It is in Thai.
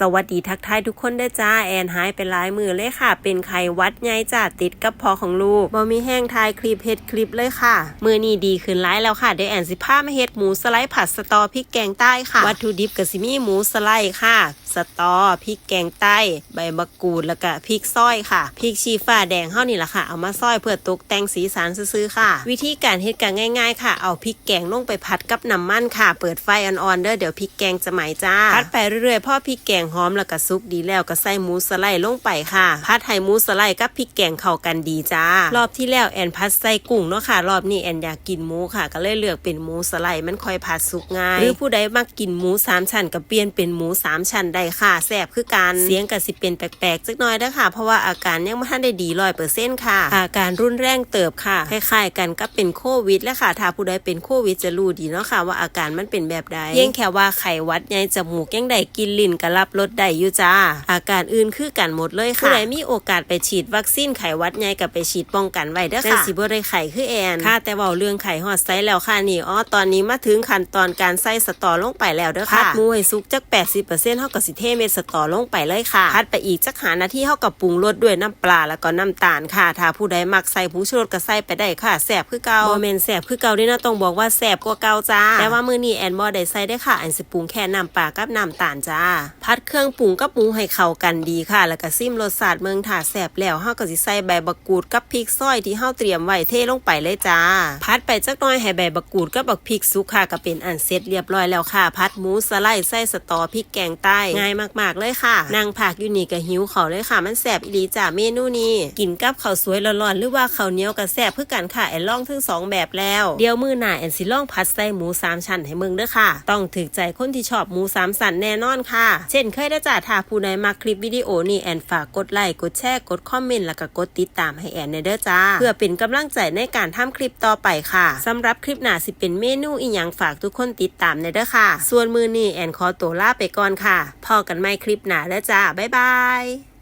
สวัสดีทักทายทุกคนได้จ้าแอนหายไปหลายมือเลยค่ะ เป็นไข้วัดใหญ่จ้าติดกับพอของลูกบ่มีแห้งทายคลิปเฮ็ดคลิปเลยค่ะ มือนี้ดีขึ้นหลายแล้วค่ะเดี๋ยวแอนสิพามาเฮ็ดหมูสไลด์ผัดสตอพริกแกงใต้ค่ะ วัตถุดิบก็สิมี่หมูสไลด์ค่ะ สตอพริกแกงใต้ ใบมะกรูดแล้วก็พริกซอยค่ะพริกชี้ฟ้าแดงเฮานี่ล่ะค่ะเอามาซอยเพื่อตกแต่งสีสันซื่อๆค่ะ วิธีการเฮ็ดก็ง่าย ๆ ค่ะ เอาพริกแกงลงไปผัดกับน้ำมันค่ะ เปิดไฟอ่อนๆเด้อเดี๋ยวพริกแกงจะไหมจ้าผัดไปเรื่อยๆพอพริกแกงหอมแล้วก็สุกดีแล้วก็ใส่หมูสไลด์ลงไปค่ะผัดให้หมูสไลด์กับพริกแกงเข้ากันดีจ้ารอบที่แล้วแอนผัดใส่กุ้งเนาะค่ะ รอบนี้แอนอยากกินหมูค่ะ ก็เลยเลือกเป็นหมูสไลด์มันค่อยผัดสุกง่ายหรือผู้ใดมักกินหมูสามชั้นก็เปลี่ยนเป็นหมูสามชั้นได้ค่ะแซ่บคือกันเสียงก็สิเป็นแปลกๆจักน่อยเด้อค่ะ เพราะว่าอาการยังไม่ทันได้ดีร้อยเปอร์เซ็นต์ค่ะ อาการรุนแรงเติบค่ะคล้ายๆกันกับเป็นโควิดและค่ะถ้าผู้ใดเป็นโควิดจะรู้ดีเนาะค่ะว่าอาการมันเป็นแบบใดเพียงแค่ว่าไขวัดใหญ่จมูกยังได้กินลิ้นกรับรสได้อยู่จ้า อาการอื่นคือกันหมดเลยค่ะผู้ใดมีโอกาสไปฉีดวัคซีนไข้หวัดใหญ่ก็ไปฉีดป้องกันไว้เด้อค่ะแต่สิบ่ได้ไข้คือแอนค่ะแต่เว้าเรื่องไข้ฮอดไซแล้วค่ะนี่อ๋อตอนนี้มาถึงขั้นตอนการใส่สตอลงไปแล้วเด้อค่ะผัดหมูให้สุกจัก 80%เฮาก็สิเทเม็ดสตอลงไปเลยค่ะผัดไปอีกจักหานาทีเฮาก็ปรุงรสด้วยน้ำปลาแล้วก็น้ำตาลค่ะถ้าผู้ใดมักใส่ผงชูรสก็ใส่ไปได้ค่ะแซ่บคือเก่าบ่แม่นแซ่บคือเก่าเด้นะต้องบอกว่าแซ่บกว่าเก่าจ้าแต่ว่ามื้อนี้แอนบ่ได้ใส่ได้อค่ะอันสิปรุงแค่น้ำปลากับน้ำตาลจ้าผัดเครื่องปรุงกับหมูให้เข้ากันดีค่ะ แล้วก็ซิมรสชาติเมืองถาแซ่บแล้วเฮาก็สิใส่ใบบักกูดกับพริกซอยที่เฮาเตรียมไว้เทลงไปเลยจ้าผัดไปจักหน่อยให้ใบบักกูดกับบักพริกสุกค่ะก็เป็นอันเสร็จเรียบร้อยแล้วค่ะผัดหมูสไลด์ใส่สตอพริกแกงใต้ง่ายมากๆเลยค่ะนางผักอยู่นี่ก็หิวเขาเลยค่ะ มันแซ่บอีหลีจ้าเมนูนี้กินกับข้าวสวยร้อนๆหรือว่าข้าวเหนียวก็แซ่บเพื่อกันค่ะแอนล่องทั้งสองแบบแล้วเดี๋ยวมื้อหน้าแอนสิล่องผัดใส่หมูสามชั้นให้เมืองเด้อค่ะ ต้องถึกใจคนที่ชอบหมูสามสันแน่นอนค่ะ เช่นเคยได้อจ่าถ้าผู้ใดมาคลิปวิดีโอนี้แอนฝากกดไลค์กดแชร์กดคอมเมนต์แล้วก็กดติดตามให้แอนในเด้อจ้า เพื่อเป็นกำลังใจในการทำคลิปต่อไปค่ะสำหรับคลิปหน้าสิเป็นเมนูอีหยังฝากทุกคนติดตามในเด้อค่ะ ส่วนมือนี้แอนขอตัวลาไปก่อนค่ะพอกันไม่คลิปหน้าเด้อจ้าบ๊ายบาย